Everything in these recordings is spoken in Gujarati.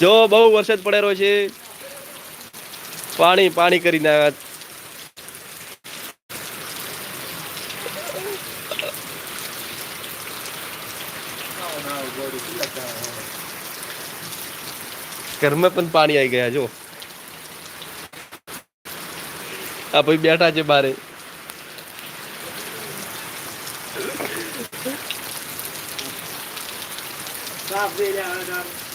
જો બહુ વરસાદ પડેલો છે, પાણી પાણી કરી નાખ્યા. ઘરમાં પણ પાણી આવી ગયા, જો. આ ભાઈ બેઠા છે બારે. સાફ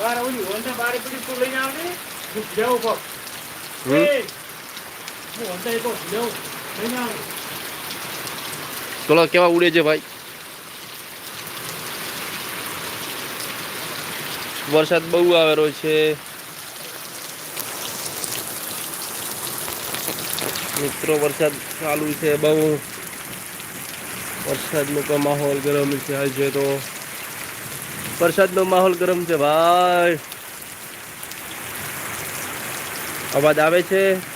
બાર ઓલી હોન્ડા બારે પડી તો લઈને. હું હોન્ડા લઈને આવ. ચલો કેવા ઉડે છે ભાઈ? વરસાદ બહુ આવેલો છે. મિત્રો વરસાદ ચાલુ છે બહુ. વરસાદનો તો માહોલ ગરમ છે આજે તો. વરસાદનો માહોલ ગરમ છે ભાઈ. અવાજ આવે છે?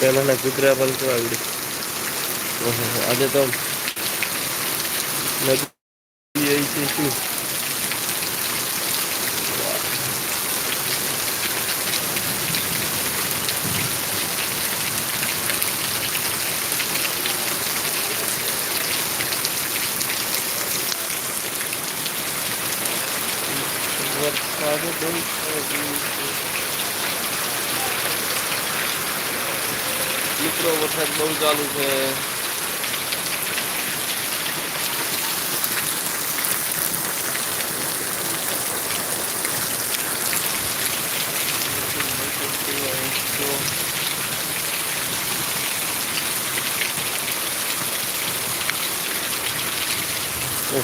પહેલાના કૂતરા પણ કેવા આવડે. આજે તો નદી છે. પડ્યો છે. મિત્રો વરસાદ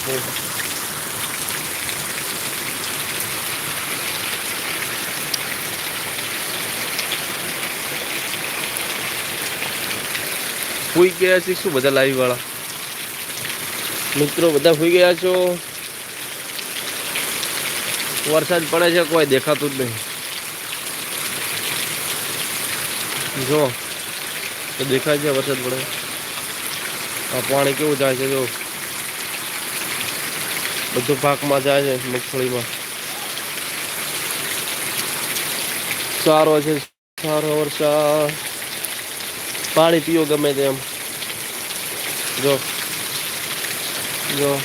બહુ હુઈ ગયા છે શું બધા લાઈવ વાળા? મિત્રો બધા હોઈ ગયા છો? વરસાદ પડે છે, કોઈ દેખાતું જ નહીં. જો દેખાય છે વરસાદ પડે. આ પાણી કેવું જાય છે, જો. બધું પાકમાં જાય છે, મગફળીમાં. સારો છે, સારો વરસાદ. પાણી પીઓ ગમે તેમ. જો. જો.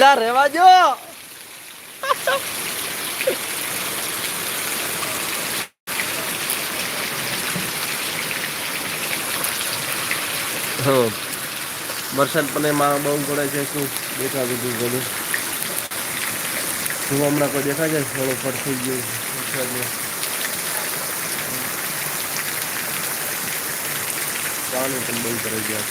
અલા રેવા જો વરસાદ પણ એમાં બહુ પડે છે શું દેખાતું હતું બધું. શું હમણાં કોઈ દેખાય છે? થોડો થઈ ગયું. વરસાદમાં પાણી પણ બહુ કરે ગયા.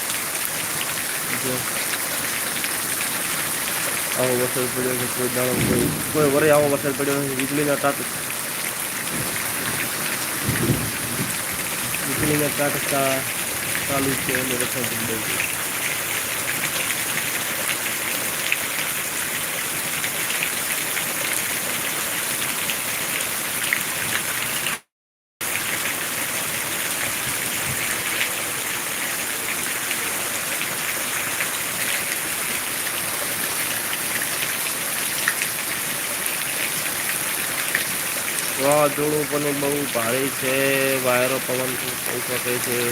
આવો વરસાદ પડ્યો છે, કોઈ દાડો કોઈ કોઈ વરે આવો વરસાદ પડ્યો નથી વીજળીના કાટ વીજળીના કાટકા ચાલુ છે અને વરસાદ બહુ છે. વાવાઝોડું પણ બહુ ભારે છે. વાયરો પવન થઈ શકે છે.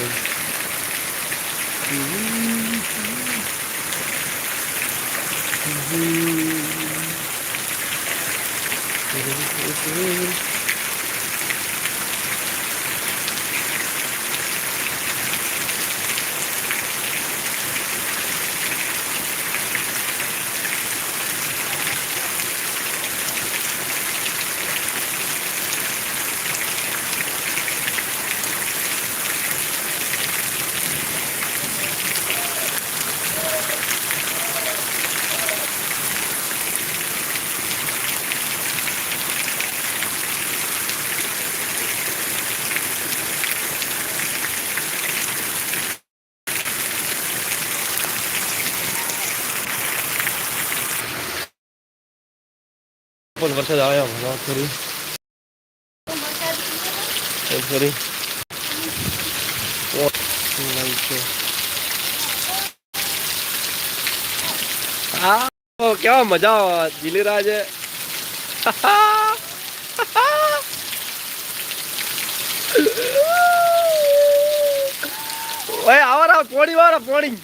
પણ વરસાદ આવ્યો કરી. છે. આ ઓ, કેવા મજા આવો આવો પોણી વાળા પોણી.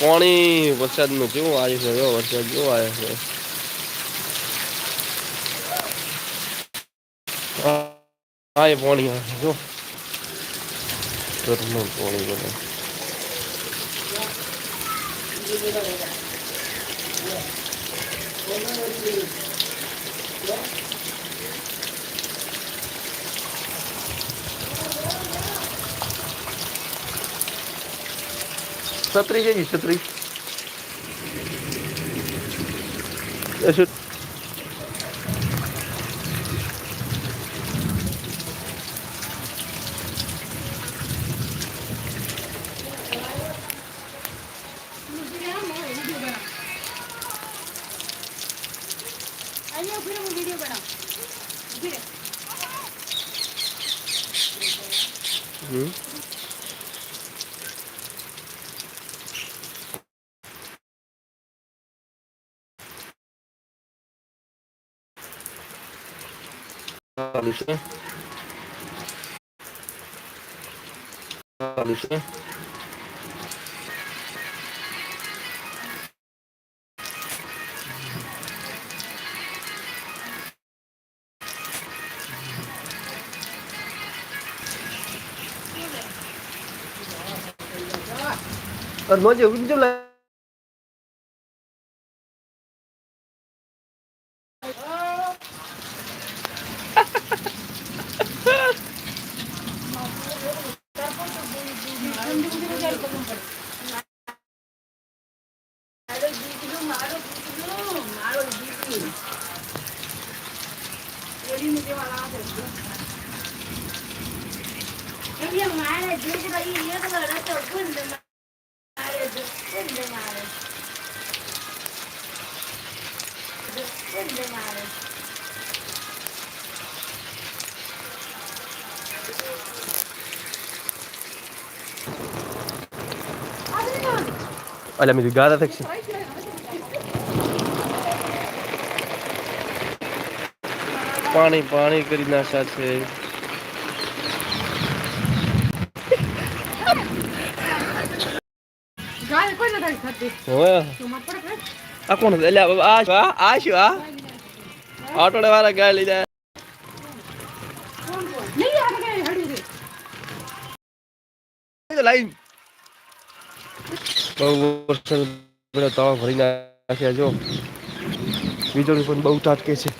પાણી વરસાદનું કેવું આવ્યું છે? વરસાદ કેવો આવ્યો છે? હા પાણી આવે જો. ઘરનું પાણી છે છત્રી એ શું અહીંયા Kaliszy. Kaliszy. Còn mỗi nhiều cũng chung là ગુંદ મારે. અલ્યા મેં ગાતા થકી પાણી પાણી કરી નાખ્યા છે ગાય કોઈ નથી થતી. હવે તું પડે પડે. આ કોણ? અલ્યા આ શું આ? શું, આ? ઓટોડે વાળા ગાય છે. લાઈન. બહુ વરસાદ બધા નાખ્યા, જો. વીજળી પણ બહુ તાટકે છે.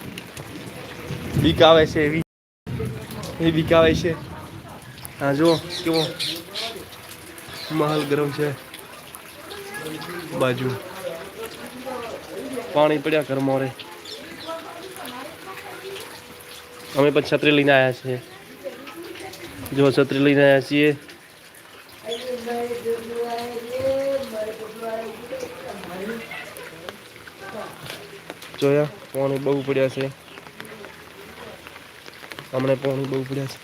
બીક આવે છે એવી. એ બીક આવે છે. હા, જો, કેવો. માહોલ ગરમ છે. બાજુ. પાણી પડ્યા ઘરમાં રે અમે પણ છત્રી લઈને આવ્યા છીએ. જો છત્રી લઈને આવ્યા છીએ. જોયા, પાણી બહુ પડ્યા છે. અમને પાણી બહુ પડ્યા છે.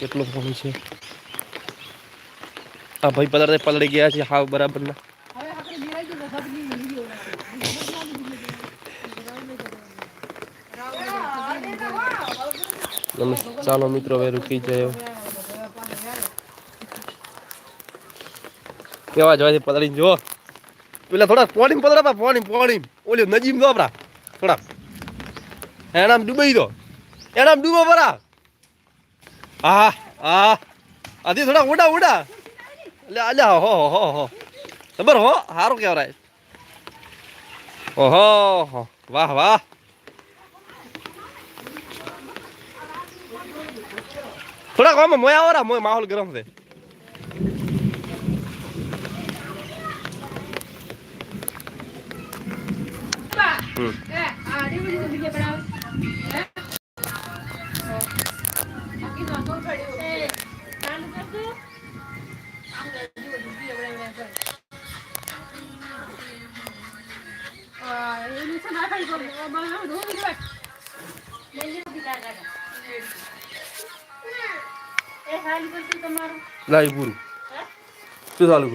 કેટલું પાણી છે? આ ભાઈ પલળે પલળી ગયા છે. હાવ બરાબર ના. હવે આપણે નિરાઈ જઈએ, બબલી વીડિયો બનાવીએ. નમસ્તે. ચાલો મિત્રો હવે રૂકી જાય કેવા જવાય પતળી જો પેલા થોડા પોણી પલડા પોણી પોણી ઓલી નજીમ દો આપડા થોડા. એનામ ડૂબાઈ દો. એનામ ડૂબો પરા. હા હા આથી થોડા ઉડા ઉડા એટલે અલ્યા હો હો હો હો ખબર હો સારું કહેવાય ઓહો હો વાહ વાહ થોડાક આમાં મોયા આવરા મોય માહોલ ગરમ છે હમ. એ હાલ કરજો તમારું લાઈ પૂરું હે શું ચાલુ